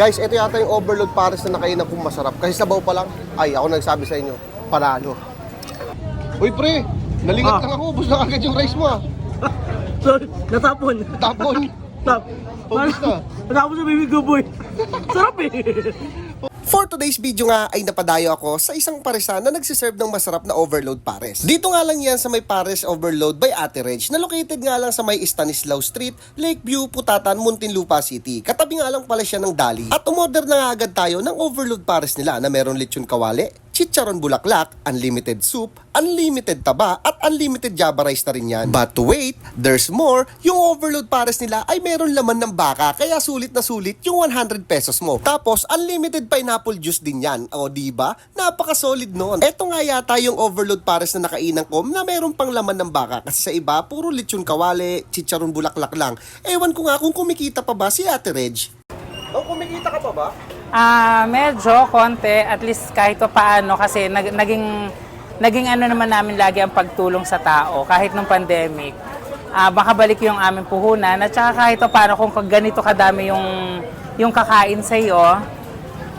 Guys, ito yata yung overload pares na nakainan kong masarap. Kasi sabaw pa lang, ay, ako nagsabi sa inyo, panalo. Uy, pre, nalingat Ah. lang ako. Ubus na agad yung rice mo, ah. Sorry, natapon. Tapon. Tap. Ubus na. Natapon sa bibig ko, boy. Sarap eh. For today's video nga ay napadayo ako sa isang paresan na nagsiserve ng masarap na overload pares. Dito nga lang yan sa may pares overload by Ate Reg na located nga lang sa may Stanislaw Street, Lakeview, Putatan, Muntinlupa City. Katabi nga lang pala siya ng Dali. At umorder na nga agad tayo ng overload pares nila na meron lechon kawali, chicharon bulaklak, unlimited soup, unlimited taba, at unlimited java rice na rin yan. But wait, there's more. Yung overload pares nila ay meron laman ng baka, kaya sulit na sulit yung 100 pesos mo. Tapos, unlimited pineapple juice din yan. O, di ba? Napaka-solid noon. Eto nga yata yung overload pares na nakainan ko na meron pang laman ng baka. Kasi sa iba, puro lechon kawali, chicharon bulaklak lang. Ewan ko nga kung kumikita pa ba si Ate Reg. Oh, kumikita ka pa ba? Ah, medyo konti at least kahit pa paano kasi nag- naging naging ano naman namin lagi ang pagtulong sa tao kahit nung pandemic. Ah, makabalik yung aming puhunan at saka kahit pa paano kung ganito kadami yung yung kakain sa iyo,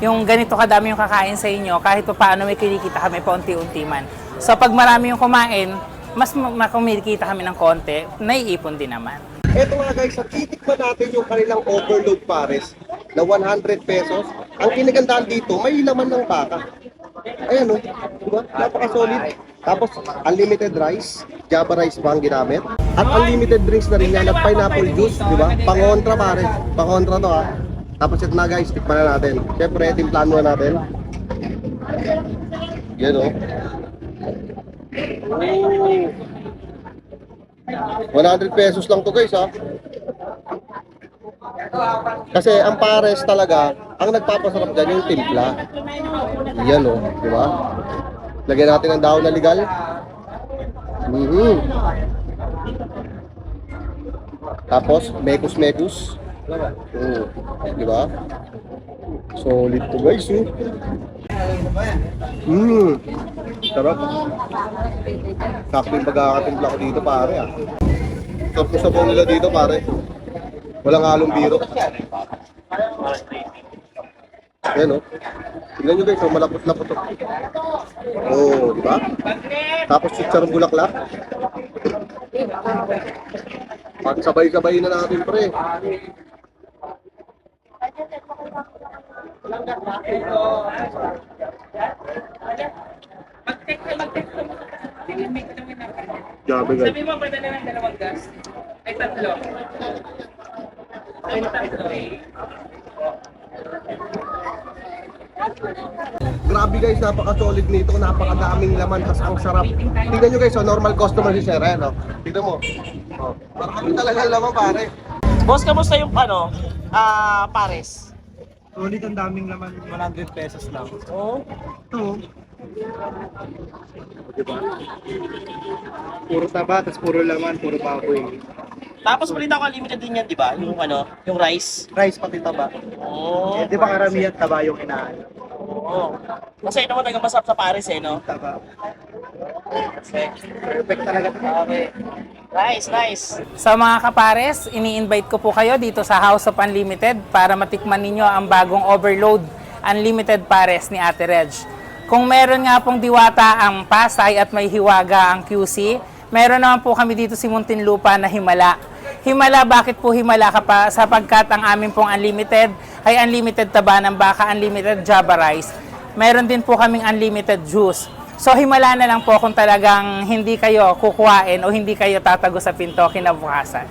yung ganito kadami yung kakain sa inyo, kahit pa paano may kinikita kami paunti-unti man. So pag marami yung kumain, mas ma- ma- kumikita kami ng konti, naiipon din naman. Eto nga guys, sa titikman natin yung kanilang overload pares na 100 pesos. Ang kinigandahan dito, may laman ng baka. Ayan o, diba? Napaka-solid. Tapos, unlimited rice, java rice ba ang ginamit? At unlimited drinks na rin yan at pineapple juice, di ba? Pangontra pare, pangontra to ha. Tapos ito na guys, tikman na natin. Siyempre, timplahan muna natin. Yan o. 100 pesos lang to guys ha. Kasi ang pares talaga, ang nagpapasarap dyan yung timpla. Yan o, di ba? Lagyan natin ng dahon na legal. Mhm. Tapos, mekus-mekus. Oo, di ba? Solid to guys eh. Mmm. Sarap. Sakto yung pagkakatimpla ko dito pare ah. Sarap na sabaw nila dito pare. Walang halong biro. Yan oh. Tignan nyo guys, oh, malapot na putok. Oh, di ba? Tapos chicharong bulaklak. Pagsabay-sabay na natin pre. Grabe guys. Sabi mo, padala ng dalawang gas? Ay, tatlo. Ay, tatlo. Grabe guys, napaka-solid nito, napakadaming laman, tas ang sarap. Tingnan nyo guys, oh, normal customer si Sir, ano? Tingnan mo. Oh, marami talaga laman pare. Boss, kamusta yung ano, ah, pares? Ulit ang daming laman, 100 pesos lang. Oo. Ito. Diba? Puro taba, tapos puro laman, puro baboy. Tapos balita ko unlimited din yan, di ba? Yung ano, yung rice. Rice pati taba. Oo. Eh, di ba karamihan taba yung inaano? Oo. Kasi naman talaga masarap sa pares eh, no? Taba. Perfect. Perfect talaga. Okay. Nice, nice. Sa mga kapares, ini-invite ko po kayo dito sa House of Unlimited para matikman ninyo ang bagong Overload Unlimited Pares ni Ate Reg. Kung meron nga pong diwata ang Pasay at may hiwaga ang QC, meron naman po kami dito si Muntinlupa na Himala. Himala, bakit po Himala ka pa? Sapagkat ang amin pong unlimited ay unlimited taba ng baka, unlimited java rice. Meron din po kaming unlimited juice. So himala na lang po kung talagang hindi kayo kukuhain o hindi kayo tatago sa pinto kinabukasan.